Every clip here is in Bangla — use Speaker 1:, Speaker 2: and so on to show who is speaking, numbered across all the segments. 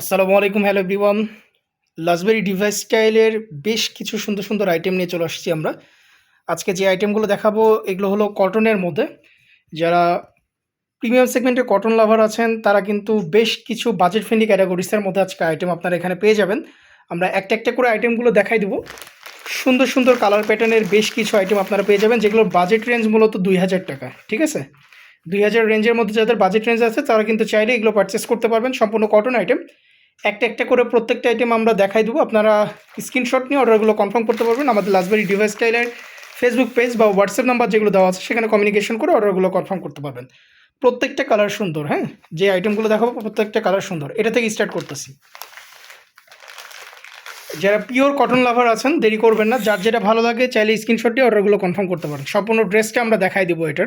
Speaker 1: আসসালামু আলাইকুম হ্যালো এভরিওয়ান লাজবেরি ডিভাইস স্টাইলের বেশ কিছু সুন্দর সুন্দর আইটেম নিয়ে চলে আসছি আমরা। আজকে যে আইটেমগুলো দেখাবো, এগুলো হলো কটনের মধ্যে। যারা প্রিমিয়াম সেগমেন্টের কটন লাভার আছেন, তারা কিন্তু বেশ কিছু বাজেট ফ্রেন্ডলি ক্যাটাগরিসের মধ্যে আজকে আইটেম আপনারা এখানে পেয়ে যাবেন। আমরা একটা একটা করে আইটেমগুলো দেখাই দেবো। সুন্দর সুন্দর কালার প্যাটার্নের বেশ কিছু আইটেম আপনারা পেয়ে যাবেন, যেগুলোর বাজেট রেঞ্জ মূলত দুই হাজার টাকা, ঠিক আছে? দুই হাজার রেঞ্জের মধ্যে যাদের বাজেট রেঞ্জ আছে, তারা কিন্তু চাইলে এগুলো পারচেস করতে পারবেন, সম্পূর্ণ কটন আইটেম একটা একটা করে প্রত্যেকটা আইটেম আমরা দেখাই দেবো। আপনারা স্ক্রিনশট নিয়ে অর্ডারগুলো কনফার্ম করতে পারবেন। আমাদের লাজবারি ডিভাইস স্টাইলের ফেসবুক পেজ বা হোয়াটসঅ্যাপ নাম্বার যেগুলো দেওয়া আছে, সেখানে কমিউনিকেশন করে অর্ডারগুলো কনফার্ম করতে পারবেন। প্রত্যেকটা কালার সুন্দর হ্যাঁ? যে আইটেমগুলো দেখাবো, প্রত্যেকটা কালার সুন্দর। এটা থেকে স্টার্ট করতেছি। যারা পিওর কটন লাভার আছেন, দেরি করবেন না। যার যেটা ভালো লাগে, চাইলে স্ক্রিনশট দিয়ে অর্ডারগুলো কনফার্ম করতে পারেন। সম্পূর্ণ ড্রেসটা আমরা দেখাই দেবো এটার।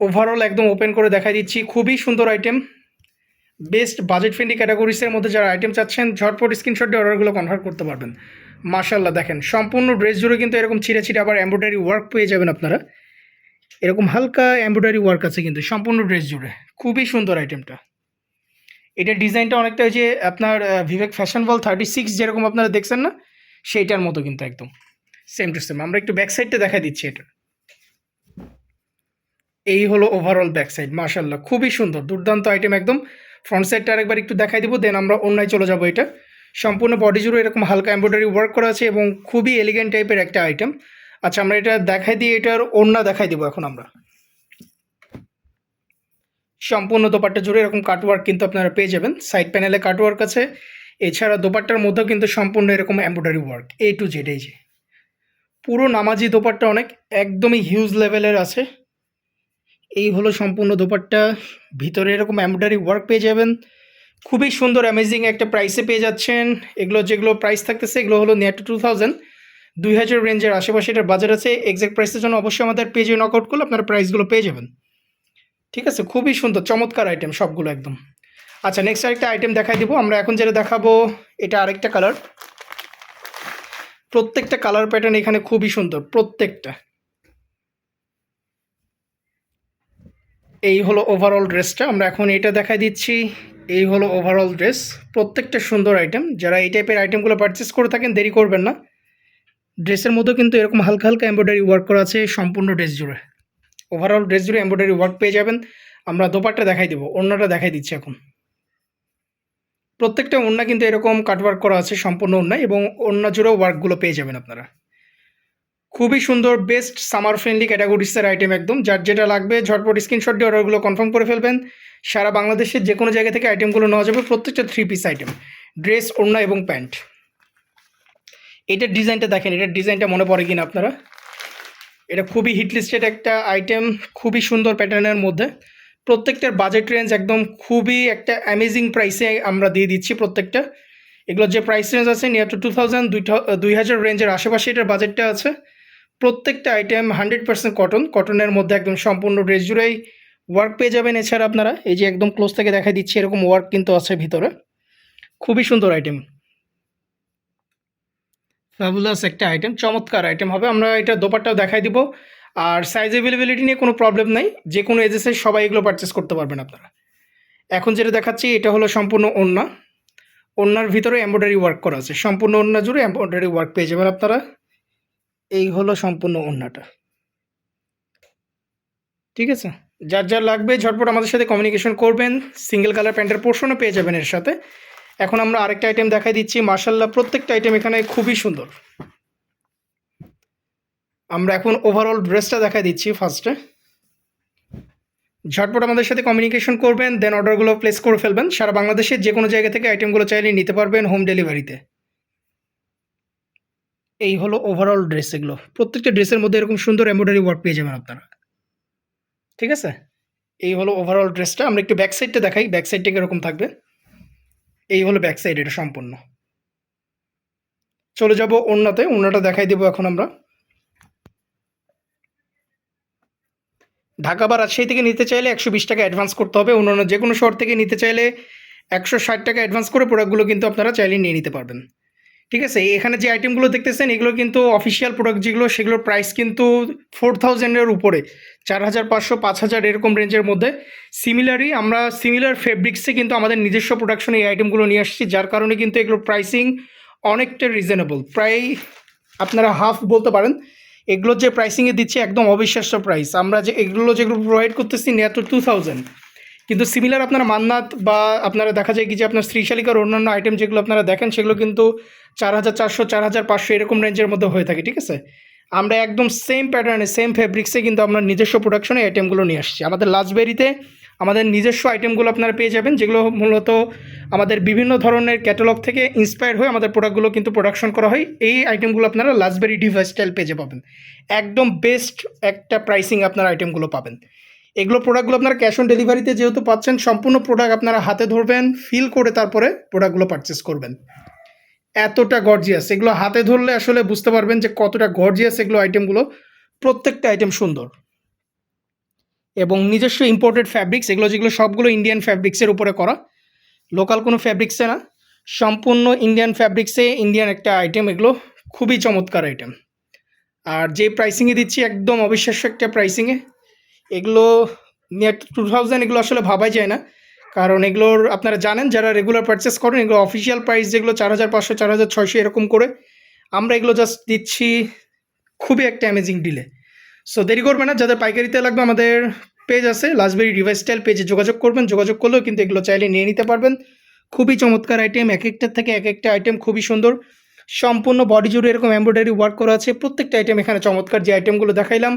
Speaker 1: ওভারঅল একদম ওপেন করে দেখাই দিচ্ছি। খুবই সুন্দর আইটেম বেস্ট বাজেট ফ্রেন্ডলি ক্যাটাগরিসের মধ্যে যারা আইটেম চাচ্ছেন, ঝটপট স্ক্রিনশট দিয়ে অর্ডারগুলো কনভার্ট করতে পারবেন। মাশাল্লাহ দেখেন, সম্পূর্ণ ড্রেস জুড়ে কিন্তু এরকম ছিঁড়ে ছিঁড়ে আবার এমব্রয়ডারি ওয়ার্ক পেয়ে যাবেন আপনারা। এরকম হালকা এমব্রয়ডারি ওয়ার্ক আছে কিন্তু, সম্পূর্ণ ড্রেস জুড়ে। খুবই সুন্দর আইটেমটা এটার ডিজাইনটা অনেকটা যে আপনার বিবেক ফ্যাশন বল থার্টি সিক্স যেরকম আপনারা দেখছেন না, সেইটার মতো কিন্তু একদম। সেম টু সেম আমরা একটু ব্যাক সাইডটা দেখা দিচ্ছি এটা। এই হলো ওভারঅল ব্যাক সাইড মাশাল্লাহ খুবই সুন্দর, দুর্দান্ত আইটেম একদম। ফ্রন্ট সাইডটা আরেকবার একটু দেখাই দিব দেন আমরা অন্যায় চলে যাব এটা। সম্পূর্ণ বডি জুড়ে এরকম হালকা এমব্রয়ডারি ওয়ার্ক করা আছে এবং খুবই এলিগেন্ট টাইপের একটা আইটেম আচ্ছা আমরা এটা দেখাই দিয়ে এটার ওন্না দেখাই দিব এখন আমরা। সম্পূর্ণ দোপাট্টা জুড়ে এরকম কাটওয়ার্ক কিন্তু আপনারা পেয়ে যাবেন। সাইড প্যানেলে কাটওয়ার্ক আছে। এছাড়া দোপাট্টার মধ্যেও কিন্তু সম্পূর্ণ এরকম embroidery work A to Z এই যে। পুরো নামাজি দোপাট্টা অনেক, একদমই হিউজ লেভেলের আছে। এই হলো সম্পূর্ণ দোপাট্টা। ভিতরে এরকম এমব্রয়ডারি ওয়ার্ক পেয়ে যাবেন। খুবই সুন্দর অ্যামেজিং একটা প্রাইসে পেয়ে যাচ্ছেন। এগুলো যেগুলো প্রাইস থাকতেছে, এগুলো হলো নিয়ার টু টু থাউজেন্ড দুই হাজার রেঞ্জের আশেপাশে এটার বাজার আছে। এক্সাক্ট প্রাইসের জন্য অবশ্যই আমাদের পেজে নক আউট করলে আপনারা প্রাইসগুলো পেয়ে যাবেন। ঠিক আছে? খুবই সুন্দর, চমৎকার আইটেম সবগুলো একদম। আচ্ছা নেক্সট আরেকটা আইটেম দেখাই দিব। আমরা এখন যেটা দেখাবো, এটা আরেকটা কালার প্রত্যেকটা কালার প্যাটার্ন এখানে খুবই সুন্দর, প্রত্যেকটা। এই হলো ওভারঅল ড্রেসটা আমরা এখন এটা দেখাই দিচ্ছি। এই হলো ওভারঅল ড্রেস প্রত্যেকটা সুন্দর আইটেম যারা এই টাইপের আইটেমগুলো পারচেস করে থাকেন, দেরি করবেন না। ড্রেসের মধ্যেও কিন্তু এরকম হালকা হালকা এমব্রয়ডারি ওয়ার্ক করা আছে সম্পূর্ণ ড্রেস জুড়ে। ওভারঅল ড্রেস জুড়ে এমব্রয়ডারি ওয়ার্ক পেয়ে যাবেন। আমরা দোপাট্টা দেখাই দিব অন্যটা দেখাই দিচ্ছি এখন। প্রত্যেকটা ওড়না কিন্তু এরকম কাটওয়ার্ক করা আছে, সম্পূর্ণ ওড়না এবং ওড়না জুড়েও ওয়ার্কগুলো পেয়ে যাবেন আপনারা। খুবই সুন্দর বেস্ট সামার ফ্রেন্ডলি ক্যাটাগরিসের আইটেম একদম। যার যেটা লাগবে, ঝটপট স্ক্রিনশট দিয়ে অর্ডারগুলো কনফার্ম করে ফেলবেন। সারা বাংলাদেশের যে কোনো জায়গা থেকে আইটেমগুলো নেওয়া যাবে, প্রত্যেকটা থ্রি পিস আইটেম ড্রেস ওড়না এবং প্যান্ট। এটার ডিজাইনটা দেখেন, এটার ডিজাইনটা মনে পড়ে কিনা আপনারা? এটা খুবই হিটলিস্টেড একটা আইটেম খুবই সুন্দর প্যাটার্নের মধ্যে। প্রত্যেকটার বাজেট রেঞ্জ একদম খুবই একটা অ্যামেজিং প্রাইসে আমরা দিয়ে দিচ্ছি প্রত্যেকটা। এগুলোর যে প্রাইস রেঞ্জ আছে নিয়ার টু টু থাউজেন্ড দুই হাজার রেঞ্জের আশেপাশে এটার বাজেটটা আছে। প্রত্যেকটা আইটেম হান্ড্রেড পার্সেন্ট কটন কটনের মধ্যে একদম সম্পূর্ণ ড্রেস জুড়েই ওয়ার্ক পেয়ে যাবেন এছাড়া আপনারা। এই যে একদম ক্লোজ থেকে দেখা দিচ্ছি, এরকম ওয়ার্ক কিন্তু আছে ভিতরে। খুবই সুন্দর আইটেম ফ্যাবুলাস একটা আইটেম চমৎকার আইটেম হবে। আমরা এটা দোপাট্টাও দেখাই দিব। আর সাইজ অ্যাভেলেবিলিটি নিয়ে কোনো প্রবলেম নাই। যে কোনো এজেসে সবাই এগুলো পারচেস করতে পারবেন আপনারা। এখন যেটা দেখাচ্ছি, এটা হলো সম্পূর্ণ ওন্না ওন্নার ভিতরে এমব্রয়ডারি ওয়ার্ক করা আছে। সম্পূর্ণ ওন্না জুড়ে এমব্রয়ডারি ওয়ার্ক পেয়ে যাবেন আপনারা। এই হলো সম্পূর্ণ ওন্নাটা ঠিক আছে? যার যার লাগবে ঝটপট আমাদের সাথে কমিউনিকেশন করবেন সিঙ্গেল কালার প্যান্টের পোর্শনও পেয়ে যাবেন এর সাথে। এখন আমরা আরেকটা আইটেম দেখাই দিচ্ছি। মার্শাল্লাহ প্রত্যেকটা আইটেম এখানে খুবই সুন্দর। আমরা এখন ওভারঅল ড্রেসটা দেখাই দিচ্ছি ফার্স্টে ঝটপট আমাদের সাথে কমিউনিকেশন করবেন দেন অর্ডারগুলো প্লেস করে ফেলবেন। সারা বাংলাদেশের যে কোনো জায়গা থেকে আইটেমগুলো চাইলে নিতে পারবেন হোম ডেলিভারিতে এই হলো ওভারঅল ড্রেস এগুলো। প্রত্যেকটা ড্রেসের মধ্যে এরকম সুন্দর এমব্রয়ডারি ওয়ার্ক পেয়ে যাবেন আপনারা। ঠিক আছে? এই হলো ওভারঅল ড্রেসটা আমরা একটু ব্যাক সাইডটা দেখাই। ব্যাক সাইডটা কীরকম থাকবে? এই হলো ব্যাক সাইড এটা সম্পূর্ণ। চলে যাব অন্যতে অন্যটা দেখাই দেবো এখন আমরা। ঢাকা বা রাজশাহী থেকে নিতে চাইলে একশো বিশ টাকা অ্যাডভান্স করতে হবে। অন্যান্য যে কোনো শহর থেকে নিতে চাইলে একশো ষাট টাকা অ্যাডভান্স করে প্রোডাক্টগুলো কিন্তু আপনারা চাইলে নিয়ে নিতে পারবেন। ঠিক আছে এখানে যে আইটেমগুলো দেখতেছেন, এগুলো কিন্তু অফিসিয়াল প্রোডাক্ট যেগুলো, সেগুলোর প্রাইস কিন্তু ফোর থাউজেন্ডের উপরে, চার হাজার পাঁচশো, পাঁচ হাজার এরকম রেঞ্জের মধ্যে। সিমিলারই আমরা সিমিলার ফেব্রিক্সে কিন্তু আমাদের নিজস্ব প্রোডাকশনে এই আইটেমগুলো নিয়ে আসছি, যার কারণে কিন্তু এগুলোর প্রাইসিং অনেকটা রিজনেবল প্রায় আপনারা হাফ বলতে পারেন এগুলোর যে প্রাইসিংয়ে দিচ্ছে একদম অবিশ্বাস্য প্রাইস আমরা যে এগুলো যেগুলো প্রোভাইড করতেছি নিয়ার টু থাউজেন্ড কিন্তু সিমিলার আপনারা মান্নাত বা আপনারা দেখা যায় কি যে আপনার শ্রীশালিকার অন্যান্য আইটেম যেগুলো আপনারা দেখেন, সেগুলো কিন্তু চার হাজার চারশো, চার হাজার পাঁচশো এরকম রেঞ্জের মধ্যে হয়ে থাকে, ঠিক আছে? আমরা একদম সেম প্যাটার্নে সেম ফেব্রিক্সে কিন্তু আমরা নিজস্ব প্রোডাকশনে আইটেমগুলো নিয়ে আসছি। আমাদের লাজবেরিতে আমাদের নিজস্ব আইটেমগুলো আপনারা পেয়ে যাবেন, যেগুলো মূলত আমাদের বিভিন্ন ধরনের ক্যাটালগ থেকে ইন্সপায়ার হয়ে আমাদের প্রোডাক্টগুলো কিন্তু প্রোডাকশন করা হয়। এই আইটেমগুলো আপনারা লাজবেরি ডিভাইস স্টাইল পেজে পাবেন। একদম বেস্ট একটা প্রাইসিং আপনার আইটেমগুলো পাবেন। এগুলো প্রোডাক্টগুলো আপনারা ক্যাশ অন ডেলিভারিতে যেহেতু পাচ্ছেন, সম্পূর্ণ প্রোডাক্ট আপনারা হাতে ধরবেন ফিল করে তারপরে প্রোডাক্টগুলো পারচেস করবেন। এতটা গর্জিয়াস এগুলো হাতে ধরলে আসলে বুঝতে পারবেন যে কতটা গর্জিয়াস এগুলো আইটেমগুলো প্রত্যেকটা আইটেম সুন্দর। এবং নিজস্ব ইম্পোর্টেড ফ্যাব্রিক্স এগুলো যেগুলো সবগুলো ইন্ডিয়ান ফ্যাব্রিক্সের উপরে করা। লোকাল কোনো ফ্যাব্রিক্সে না। সম্পূর্ণ ইন্ডিয়ান ফ্যাব্রিক্সে ইন্ডিয়ান একটা আইটেম এগুলো খুবই চমৎকার আইটেম আর যে প্রাইসিংয়ে দিচ্ছি, একদম অবিশ্বাস্য একটা প্রাইসিংয়ে এগুলো নিয়ার টু থাউজেন্ড এগুলো আসলে ভাবাই যায় না। কারণ এগুলোর, আপনারা জানেন যারা রেগুলার পারচেস করেন, এগুলো অফিসিয়াল প্রাইস যেগুলো চার হাজার পাঁচশো, চার হাজার ছয়শো এরকম করে, আমরা এগুলো জাস্ট দিচ্ছি খুবই একটা অ্যামেজিং ডিলে সো দেরি করবে না, যাদের পাইকারিতে লাগবে আমাদের পেজ আছে লাস্টবেরি ডিভাইস স্টাইল পেজে যোগাযোগ করবেন, যোগাযোগ করলেও কিন্তু এগুলো চাইলে নিয়ে নিতে পারবেন। খুবই চমৎকার আইটেম এক একটার থেকে এক একটা আইটেম খুবই সুন্দর। সম্পূর্ণ বডি জুড়ে এরকম এমব্রয়ডারি ওয়ার্ক করা আছে, প্রত্যেকটা আইটেম এখানে চমৎকার যে আইটেমগুলো দেখাইলাম।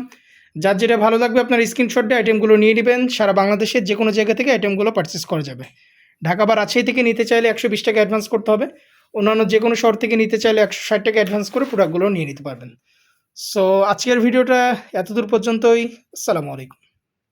Speaker 1: যার যেটা ভালো লাগবে আপনার স্ক্রিনশট দিয়ে আইটেমগুলো নিয়ে নেবেন। সারা বাংলাদেশের যে কোনো জায়গা থেকে আইটেমগুলো পারচেস করা যাবে। ঢাকা বা রাজশাহী থেকে নিতে চাইলে একশো বিশ টাকা অ্যাডভান্স করতে হবে। অন্যান্য যে কোনো শহর থেকে নিতে চাইলে একশো ষাট টাকা অ্যাডভান্স করে প্রোডাক্টগুলো নিয়ে নিতে পারবেন। সো আজকের ভিডিওটা এতদূর পর্যন্তই। আসসালামু আলাইকুম।